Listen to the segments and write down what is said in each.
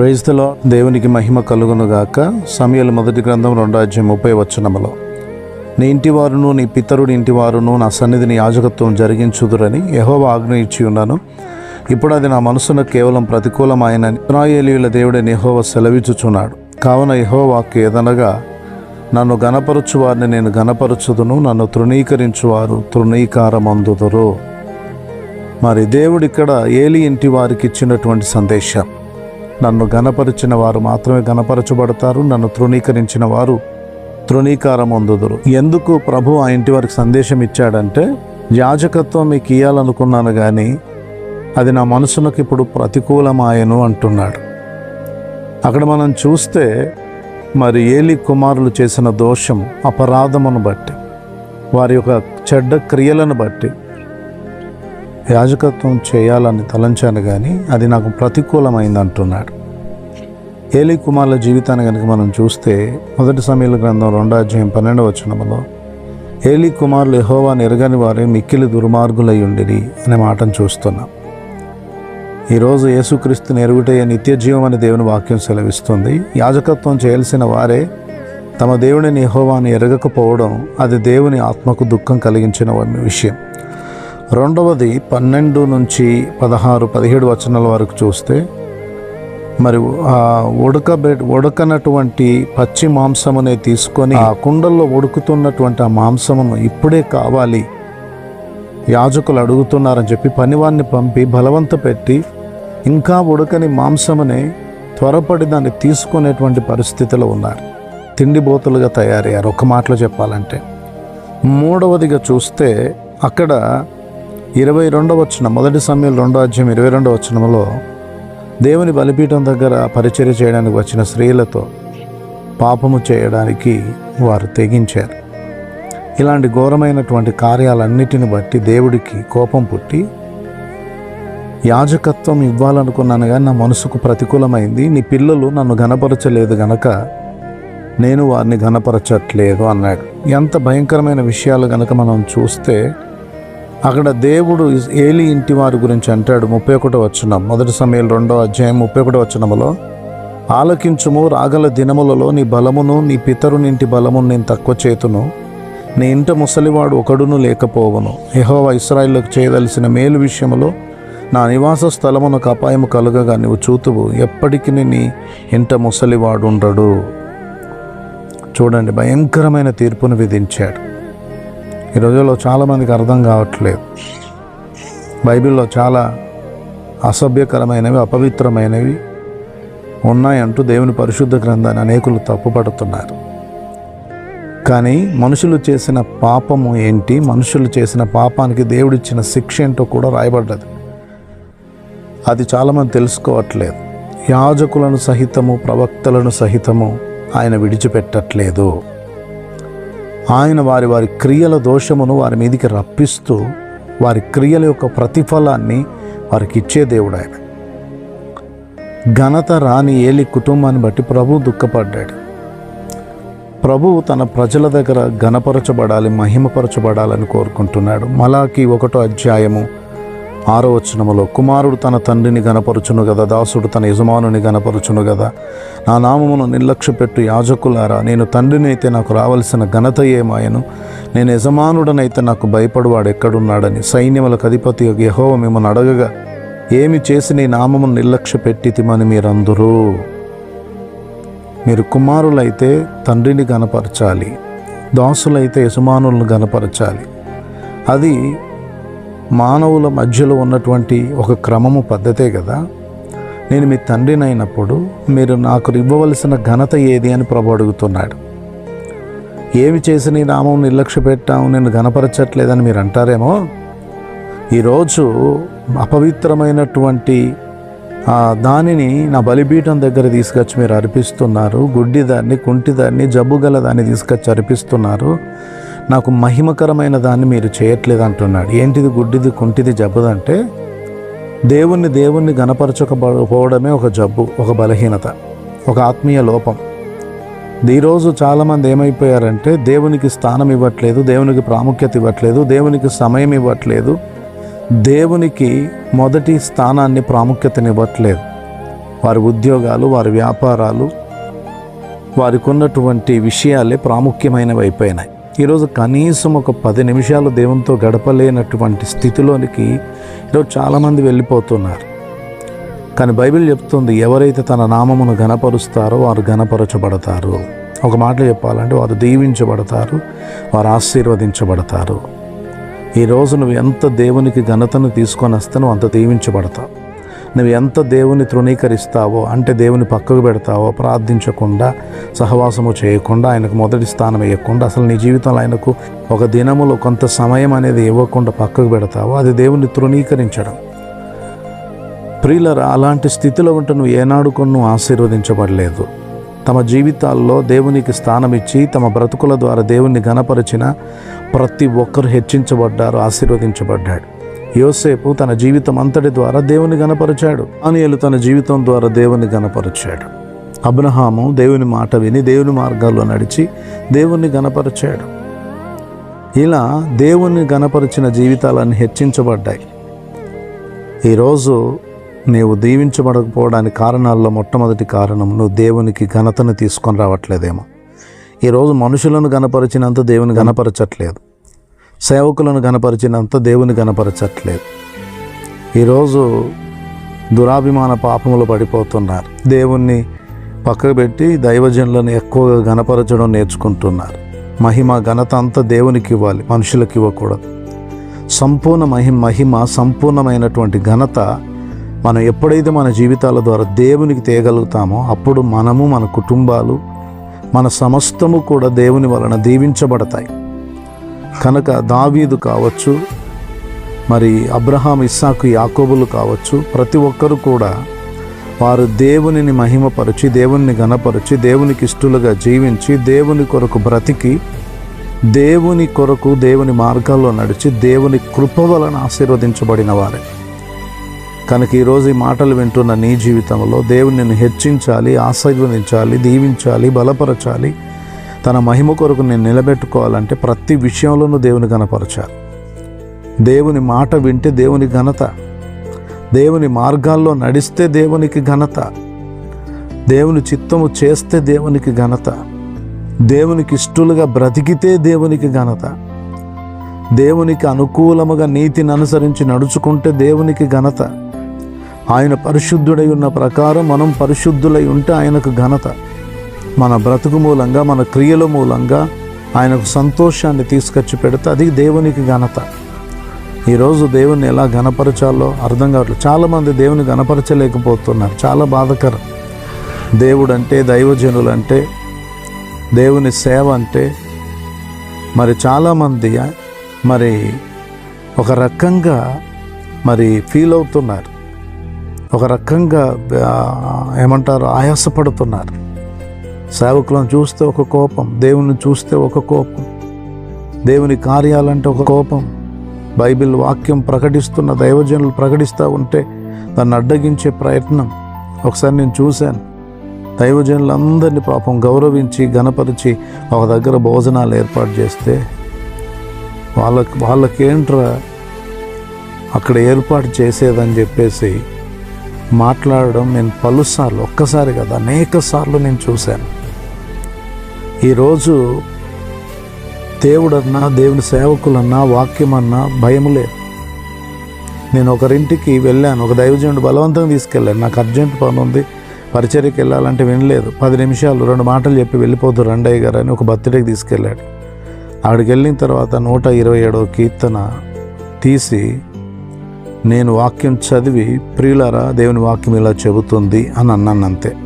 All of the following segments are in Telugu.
క్రైస్తలో దేవునికి మహిమ కలుగునుగాక సమయలు మొదటి గ్రంథం రెండో అధ్యాయం ముప్పై వచ్చనములో నీ ఇంటివారును నీ పితరుడి ఇంటివారును నా సన్నిధిని యాజకత్వం జరిగించుదురని యహోవ ఆజ్ఞ ఇచ్చి ఉన్నాను. ఇప్పుడు అది నా మనసును కేవలం ప్రతికూలమైన ఇస్రాయేలీయుల దేవుడని యహోవ సెలవిచ్చుచున్నాడు. కావున యహోవాకు ఏదనగా నన్ను గనపరచు వారిని నేను గనపరచుదును నన్ను తృణీకరించువారు తృణీకారమందుదురు. మరి దేవుడు ఇక్కడ ఏలి ఇంటి వారికి ఇచ్చినటువంటి సందేశం. నన్ను గనపరిచిన వారు మాత్రమే గనపరచబడతారు నన్ను తృణీకరించిన వారు తృణీకారం అందుదురు ఎందుకు ప్రభు ఆ ఇంటి వారికి సందేశం ఇచ్చాడంటే యాజకత్వం మీకు ఇయ్యాలనుకున్నాను కానీ అది నా మనసునకు ఇప్పుడు ప్రతికూలమాయను అంటున్నాడు. అక్కడ మనం చూస్తే మరి ఏలి కుమారులు చేసిన దోషం అపరాధమును బట్టి వారి యొక్క చెడ్డ క్రియలను బట్టి యాజకత్వం చేయాలని తలంచాను కానీ అది నాకు ప్రతికూలమైంది అంటున్నాడు ఏలి కుమార్ల జీవితాన్ని కనుక మనం చూస్తే మొదటి సమయాల గ్రంథం రెండో అధ్యాయం పన్నెండవ వచనములో ఏలి కుమారులు ఎహోవా ఎరగని వారే మిక్కిలి దుర్మార్గులై ఉండిరి అనే మాటను చూస్తున్నాం. ఈరోజు యేసుక్రీస్తు నెరుగుటయ్యే నిత్య జీవం అని దేవుని వాక్యం సెలవిస్తుంది. యాజకత్వం చేయాల్సిన వారే తమ దేవుడిని ఎహోవాని ఎరగకపోవడం అది దేవుని ఆత్మకు దుఃఖం కలిగించిన విషయం. రెండవది పన్నెండు నుంచి పదహారు పదిహేడు వచనాల వరకు చూస్తే మరి ఆ ఉడకబె ఉడకనటువంటి పచ్చి మాంసమునే తీసుకొని ఆ కుండల్లో ఉడుకుతున్నటువంటి ఆ మాంసమును ఇప్పుడే కావాలి. యాజకులు అడుగుతున్నారని చెప్పి పనివాన్ని పంపి బలవంత పెట్టి ఇంకా ఉడకని మాంసమునే త్వరపడి దాన్ని తీసుకునేటువంటి పరిస్థితిలో ఉన్నారు. తిండిబోతులుగా తయారయ్యారు. ఒక మాటలో చెప్పాలంటే. మూడవదిగా చూస్తే అక్కడ ఇరవై రెండవ వచ్చిన మొదటి సమయం రెండో అధ్యాయం ఇరవై రెండవ వచనంలో దేవుని బలిపీఠం దగ్గర పరిచర్య చేయడానికి వచ్చిన స్త్రీలతో పాపము చేయడానికి వారు తెగించారు. ఇలాంటి ఘోరమైనటువంటి కార్యాలన్నిటిని బట్టి దేవుడికి కోపం పుట్టి యాజకత్వం ఇవ్వాలనుకున్నాను కానీ నా మనసుకు ప్రతికూలమైంది నీ పిల్లలు నన్ను గనపరచలేదు గనక నేను వారిని గనపరచట్లేదు అన్నాడు. ఎంత భయంకరమైన విషయాలు గనక మనం చూస్తే అక్కడ దేవుడు ఏలి ఇంటి వారి గురించి అంటాడు ముప్పై ఒకటో వచ్చిన మొదటి సమయం రెండో అధ్యాయం ముప్పై ఒకటో వచ్చినములో ఆలకించుము రాగల దినములలో నీ బలమును నీ పితరునింటి బలమును నేను తక్కువ చేతును. నీ ఇంట ముసలివాడు ఒకడును లేకపోవను. యహోవా ఇస్రాయిల్లకు చేయదలసిన మేలు విషయములో నా నివాస స్థలమునకు అపాయము కలుగగా నీవు చూతువు. ఎప్పటికీ నీ ఇంట ముసలివాడు ఉండడు చూడండి భయంకరమైన తీర్పును విధించాడు. ఈ రోజుల్లో చాలామందికి అర్థం కావట్లేదు. బైబిల్లో చాలా అసభ్యకరమైనవి అపవిత్రమైనవి ఉన్నాయంటూ దేవుని పరిశుద్ధ గ్రంథాన్ని అనేకులు తప్పుపడుతున్నారు. కానీ మనుషులు చేసిన పాపము ఏంటి? మనుషులు చేసిన పాపానికి దేవుడిచ్చిన శిక్ష ఏంటో కూడా రాయబడ్డది. అది చాలామంది తెలుసుకోవట్లేదు. యాజకులను సహితము ప్రవక్తలను సహితము ఆయన విడిచిపెట్టట్లేదు. ఆయన వారి వారి క్రియల దోషమును వారి మీదికి రప్పిస్తూ వారి క్రియల యొక్క ప్రతిఫలాన్ని వారికి ఇచ్చే దేవుడు ఆయన. ఘనత రాని ఏలి కుటుంబాన్ని బట్టి ప్రభు దుఃఖపడ్డాడు. ప్రభువు తన ప్రజల దగ్గర ఘనపరచబడాలి మహిమపరచబడాలని కోరుకుంటున్నాడు. మలాకి ఒకటో అధ్యాయము ఆరో వచనములో కుమారుడు తన తండ్రిని గనపరుచును కదా దాసుడు తన యజమానుని గనపరుచును కదా నా నామమును నిర్లక్ష్య పెట్టు యాజకులారా నేను తండ్రిని అయితే నాకు రావలసిన ఘనత ఏమాయను? నేను యజమానుడనైతే నాకు భయపడువాడు ఎక్కడున్నాడని? సైన్యములకు అధిపతి యహోవ మిమ్మల్ని అడగగా ఏమి చేసి నీ నామమును నిర్లక్ష్య పెట్టితిమని మీరందరూ? మీరు కుమారులైతే తండ్రిని గనపరచాలి దాసులైతే యజమానులను గనపరచాలి. అది మానవుల మధ్యలో ఉన్నటువంటి ఒక క్రమము పద్ధతే కదా. నేను మీ తండ్రినైనప్పుడు అయినప్పుడు మీరు నాకు ఇవ్వవలసిన ఘనత ఏది అని ప్రభు అడుగుతున్నాడు. ఏమి చేసి నీ నామం నిర్లక్ష్య పెట్టాము నేను ఘనపరచట్లేదని మీరు అంటారేమో? ఈరోజు అపవిత్రమైనటువంటి దానిని నా బలిపీఠం దగ్గర తీసుకొచ్చి మీరు అర్పిస్తున్నారు గుడ్డిదాన్ని కుంటిదాన్ని జబ్బు గల దాన్ని తీసుకొచ్చి అర్పిస్తున్నారు. నాకు మహిమకరమైన దాన్ని మీరు చేయట్లేదు అంటున్నాడు ఏంటిది గుడ్డిది కుంటిది జబ్బుదంటే దేవుణ్ణి దేవుణ్ణి గనపరచకపోవడమే ఒక జబ్బు ఒక బలహీనత ఒక ఆత్మీయ లోపం. ఈరోజు చాలామంది ఏమైపోయారంటే దేవునికి స్థానం ఇవ్వట్లేదు దేవునికి ప్రాముఖ్యత ఇవ్వట్లేదు దేవునికి సమయం ఇవ్వట్లేదు దేవునికి మొదటి స్థానాన్ని ప్రాముఖ్యతనివ్వట్లేదు. వారి ఉద్యోగాలు వారి వ్యాపారాలు వారికి ఉన్నటువంటి విషయాలే ప్రాముఖ్యమైనవి అయిపోయినాయి ఈరోజు కనీసం ఒక పది నిమిషాలు దేవునితో గడపలేనటువంటి స్థితిలోనికి ఈరోజు చాలామంది వెళ్ళిపోతున్నారు. కానీ బైబిల్ చెప్తుంది ఎవరైతే తన నామమును గణపరుస్తారో వారు గణపరచబడతారు ఒక మాట చెప్పాలంటే వారు దీవించబడతారు వారు ఆశీర్వదించబడతారు. ఈరోజు నువ్వు ఎంత దేవునికి ఘనతను తీసుకొని వస్తే నువ్వు అంత దీవించబడతావు. నువ్వు ఎంత దేవుని తృణీకరిస్తావో అంటే దేవుని పక్కకు పెడతావో ప్రార్థించకుండా సహవాసము చేయకుండా ఆయనకు మొదటి స్థానం ఇవ్వకుండా అసలు నీ జీవితంలో ఆయనకు ఒక దినములో కొంత సమయం అనేది ఇవ్వకుండా పక్కకు పెడతావో అది దేవుని తృణీకరించడం. ప్రియులరా అలాంటి స్థితిలో ఉంటే నువ్వు ఏనాడు కొన్ని నువ్వు ఆశీర్వదించబడలేదు. తమ జీవితాల్లో దేవునికి స్థానం ఇచ్చి తమ బ్రతుకుల ద్వారా దేవుణ్ణి గణపరిచిన ప్రతి ఒక్కరు హెచ్చించబడ్డారు ఆశీర్వదించబడ్డాడు. యోసేపు తన జీవితం అంతటి ద్వారా దేవుని గణపరిచాడు అనియలు తన జీవితం ద్వారా దేవుని గనపరచాడు. అబ్రహాము దేవుని మాట విని దేవుని మార్గాల్లో నడిచి దేవుణ్ణి గనపరచాడు. ఇలా దేవుణ్ణి గణపరిచిన జీవితాలన్నీ హెచ్చించబడ్డాయి. ఈరోజు నీవు దీవించబడకపోవడానికి కారణాల్లో మొట్టమొదటి కారణం నువ్వు దేవునికి ఘనతను తీసుకొని రావట్లేదేమో. ఈరోజు మనుషులను గనపరిచినంత దేవుని గణపరచట్లేదు సేవకులను గణపరిచినంత దేవుని కనపరచట్లేదు ఈరోజు దురాభిమాన పాపములు పడిపోతున్నారు. దేవుణ్ణి పక్కకు పెట్టి దైవజనులను ఎక్కువగా గణపరచడం నేర్చుకుంటున్నారు. మహిమ ఘనత అంతా దేవునికి ఇవ్వాలి మనుషులకు ఇవ్వకూడదు. సంపూర్ణ మహిమ మహిమ సంపూర్ణమైనటువంటి ఘనత మనం ఎప్పుడైతే మన జీవితాల ద్వారా దేవునికి తేగలుగుతామో అప్పుడు మనము మన కుటుంబాలు మన సమస్తము కూడా దేవుని వలన దీవించబడతాయి. కనుక దావీదు కావచ్చు మరి అబ్రహాం ఇస్సాకు యాకోబులు కావచ్చు ప్రతి ఒక్కరు కూడా వారు దేవునిని మహిమపరిచి దేవుని గణపరిచి దేవునికి ఇష్టలుగా జీవించి దేవుని కొరకు బ్రతికి దేవుని కొరకు దేవుని మార్గాల్లో నడిచి దేవుని కృప వలన ఆశీర్వదించబడిన వారే. కనుక ఈరోజు ఈ మాటలు వింటున్న నీ జీవితంలో దేవుని నిన్ను హెచ్చించాలి ఆశీర్వదించాలి దీవించాలి బలపరచాలి తన మహిమ కొరకు నేను నిలబెట్టుకోవాలంటే ప్రతి విషయంలోనూ దేవుని గణపరచాలి దేవుని మాట వింటే దేవుని ఘనత. దేవుని మార్గాల్లో నడిస్తే దేవునికి ఘనత. దేవుని చిత్తము చేస్తే దేవునికి ఘనత. దేవునికి ఇష్టలుగా బ్రతికితే దేవునికి ఘనత. దేవునికి అనుకూలముగా నీతిని అనుసరించి నడుచుకుంటే దేవునికి ఘనత. ఆయన పరిశుద్ధుడై ఉన్న ప్రకారం మనం పరిశుద్ధులై ఉంటే ఆయనకు ఘనత. మన బ్రతుకు మూలంగా మన క్రియల మూలంగా ఆయనకు సంతోషాన్ని తీసుకొచ్చి పెడితే అది దేవునికి ఘనత. ఈరోజు దేవుని ఎలా గణపరచాలో అర్థం కావట్లేదు. చాలామంది దేవుని గణపరచలేకపోతున్నారు చాలా బాధకరం. దేవుడు అంటే దైవజనులు అంటే దేవుని సేవ అంటే మరి చాలామంది మరి ఒక రకంగా మరి ఫీల్ అవుతున్నారు. ఒక రకంగా ఏమంటారు ఆయాసపడుతున్నారు. సేవకులను చూస్తే ఒక కోపం దేవుని చూస్తే ఒక కోపం దేవుని కార్యాలంటే ఒక కోపం బైబిల్ వాక్యం ప్రకటిస్తున్న దైవజనులు ప్రకటిస్తూ ఉంటే దాన్ని అడ్డగించే ప్రయత్నం. ఒకసారి నేను చూశాను. దైవజనులందరినీ పాపం గౌరవించి గణపరిచి ఒక దగ్గర భోజనాలు ఏర్పాటు చేస్తే వాళ్ళకి వాళ్ళకేంట్రా అక్కడ ఏర్పాటు చేసేదని చెప్పేసి మాట్లాడడం నేను పలుసార్లు ఒక్కసారి కదా అనేక సార్లు నేను చూశాను. ఈరోజు దేవుడన్నా దేవుని సేవకులన్నా వాక్యం అన్నా భయం లేదు. నేను ఒకరింటికి వెళ్ళాను ఒక దైవజనుడు బలవంతంగా తీసుకెళ్ళాను. నాకు అర్జెంట్ పని ఉంది పరిచర్యకి వెళ్ళాలంటే వినలేదు. పది నిమిషాలు రెండు మాటలు చెప్పి వెళ్ళిపోతూ రండయ్య గారు అని ఒక బర్త్డేకి తీసుకెళ్ళాడు. ఆవిడకి వెళ్ళిన తర్వాత నూట ఇరవై ఏడవ కీర్తన తీసి నేను వాక్యం చదివి ప్రియులారా దేవుని వాక్యం ఇలా చెబుతుంది అని అన్నాను అంతే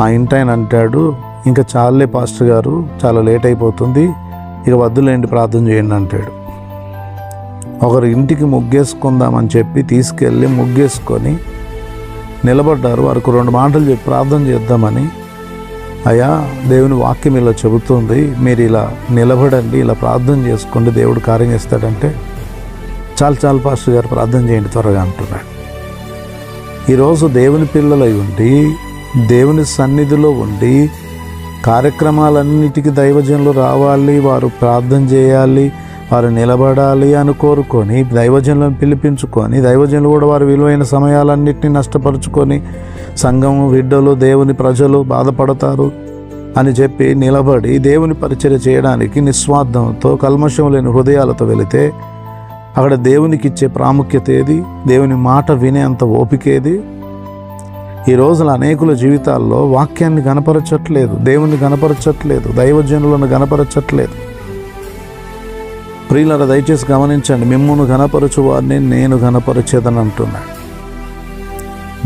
ఆ ఇంటాయన అంటాడు ఇంకా చాలే పాస్టర్ గారు చాలా లేట్ అయిపోతుంది. ఇక వద్దులేండి ప్రార్థన చేయండి అంటాడు. ఒకరు ఇంటికి ముగ్గేసుకుందామని చెప్పి తీసుకెళ్ళి ముగ్గేసుకొని నిలబడ్డారు. వారికి రెండు మాటలు చెప్పి ప్రార్థన చేద్దామని. అయ్యా దేవుని వాక్యం ఇలా చెబుతుంది. మీరు ఇలా నిలబడండి ఇలా ప్రార్థన చేసుకోండి. దేవుడు కార్యం చేస్తాడంటే చాలు చాలు పాస్టర్ గారు ప్రార్థన చేయండి త్వరగా అంటున్నాడు. ఈరోజు దేవుని పిల్లలై ఉండి దేవుని సన్నిధిలో ఉండి కార్యక్రమాలన్నిటికీ దైవజనులు రావాలి వారు ప్రార్థన చేయాలి వారు నిలబడాలి అని కోరుకొని దైవజనులను పిలిపించుకొని దైవజనులు కూడా వారు విలువైన సమయాలన్నింటినీ నష్టపరుచుకొని సంఘము బిడ్డలు దేవుని ప్రజలు బాధపడతారు అని చెప్పి నిలబడి దేవుని పరిచర్య చేయడానికి నిస్వార్థంతో కల్మషం లేని హృదయాలతో వెళితే అక్కడ దేవునికి ఇచ్చే ప్రాముఖ్యత ఏది? దేవుని మాట వినేంత అంత ఓపికేది ఈ రోజున అనేకుల జీవితాల్లో వాక్యాన్ని గనపరచట్లేదు దేవుని గనపరచట్లేదు దైవజనులను గనపరచట్లేదు. ప్రియులర దయచేసి గమనించండి మిమ్మల్ని గనపరచువాడిని నేను గనపరచేదని అంటున్నాడు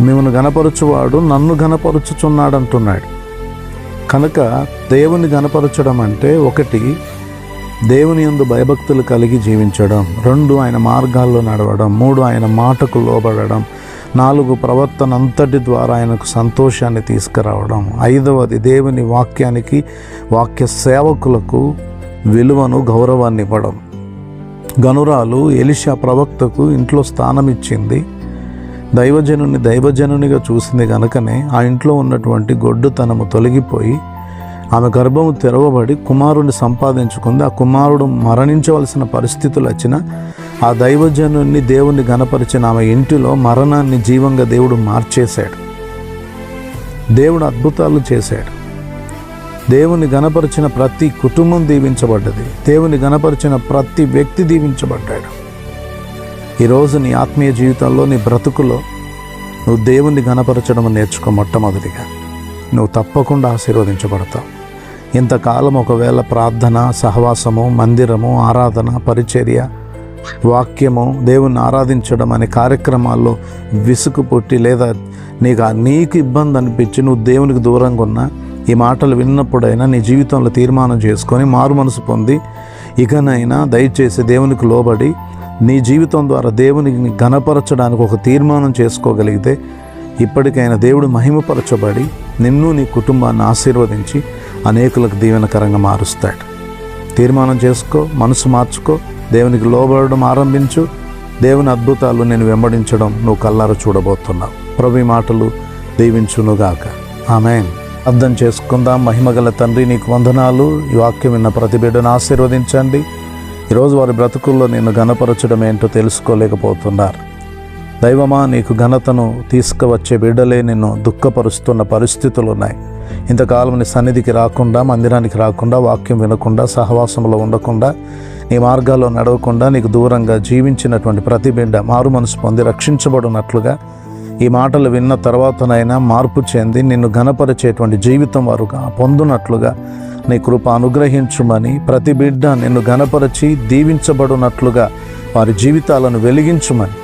మిమ్మల్ని గనపరచువాడు నన్ను గనపరుచుచున్నాడు అంటున్నాడు కనుక దేవుని గనపరచడం అంటే ఒకటి దేవుని యందు భయభక్తులు కలిగి జీవించడం రెండు ఆయన మార్గాల్లో నడవడం మూడు ఆయన మాటకు లోబడడం నాలుగు ప్రవర్తన అంతటి ద్వారా ఆయనకు సంతోషాన్ని తీసుకురావడం. ఐదవది దేవుని వాక్యానికి వాక్య సేవకులకు విలువను గౌరవాన్ని ఇవ్వడం. గనురాలు ఎలిషా ప్రవక్తకు ఇంట్లో స్థానం ఇచ్చింది దైవజనుని దైవజనునిగా చూసింది కనుకనే ఆ ఇంట్లో ఉన్నటువంటి గొడ్డుతనము తొలగిపోయి ఆమె గర్భము తెరవబడి కుమారుని సంపాదించుకుంది. ఆ కుమారుడు మరణించవలసిన పరిస్థితులు వచ్చిన ఆ దైవజనుని దేవుణ్ణి గనపరిచిన ఆమె ఇంటిలో మరణాన్ని జీవంగా దేవుడు మార్చేశాడు. దేవుడు అద్భుతాలు చేశాడు. దేవుని గనపరిచిన ప్రతి కుటుంబం దీవించబడ్డది. దేవుని గనపరిచిన ప్రతి వ్యక్తి దీవించబడ్డాడు. ఈరోజు నీ ఆత్మీయ జీవితంలో నీ బ్రతుకులో నువ్వు దేవుణ్ణి గనపరచడం నేర్చుకో మొట్టమొదటిగా. నువ్వు తప్పకుండా ఆశీర్వదించబడతావు. ఇంతకాలం ఒకవేళ ప్రార్థన సహవాసము మందిరము ఆరాధన పరిచర్య వాక్యము దేవుణ్ణి ఆరాధించడం అనే కార్యక్రమాల్లో విసుగు పుట్టి లేదా నీకు నీకు ఇబ్బంది అనిపించి నువ్వు దేవునికి దూరంగా ఉన్నా ఈ మాటలు విన్నప్పుడైనా నీ జీవితంలో తీర్మానం చేసుకొని మారు మనసు పొంది ఇకనైనా దయచేసి దేవునికి లోబడి నీ జీవితం ద్వారా దేవునికి ఘనపరచడానికి ఒక తీర్మానం చేసుకోగలిగితే ఇప్పటికైనా దేవుడు మహిమపరచబడి నిన్ను నీ కుటుంబాన్ని ఆశీర్వదించి అనేకులకు దీవెనకరంగా మారుస్తాడు. తీర్మానం చేసుకో మనసు మార్చుకో దేవునికి లోబడడం ఆరంభించు. దేవుని అద్భుతాలు నేను వెంబడించడం నువ్వు కల్లారా చూడబోతున్నావు. ప్రభు మాటలు దీవించునుగాక. ఆమె అర్థం చేసుకుందాం. మహిమగల తండ్రి నీకు వందనాలు. ఈ వాక్యం విన్న ప్రతి బిడ్డను ఆశీర్వదించండి. ఈరోజు వారి బ్రతుకుల్లో నేను గణపరచడం ఏంటో తెలుసుకోలేకపోతున్నారు. దైవమా నీకు ఘనతను తీసుకువచ్చే బిడ్డలే నిన్ను దుఃఖపరుస్తున్న పరిస్థితులు ఉన్నాయి. ఇంతకాలం నీ సన్నిధికి రాకుండా మందిరానికి రాకుండా వాక్యం వినకుండా సహవాసంలో ఉండకుండా నీ మార్గాల్లో నడవకుండా నీకు దూరంగా జీవించినటువంటి ప్రతి బిడ్డ మారు మనసు పొంది రక్షించబడినట్లుగా ఈ మాటలు విన్న తర్వాతనైనా మార్పు చెంది నిన్ను ఘనపరిచేటువంటి జీవితం వారుగా పొందునట్లుగా నీ కృప అనుగ్రహించుమని ప్రతి బిడ్డ నిన్ను ఘనపరిచి దీవించబడినట్లుగా వారి జీవితాలను వెలిగించుమని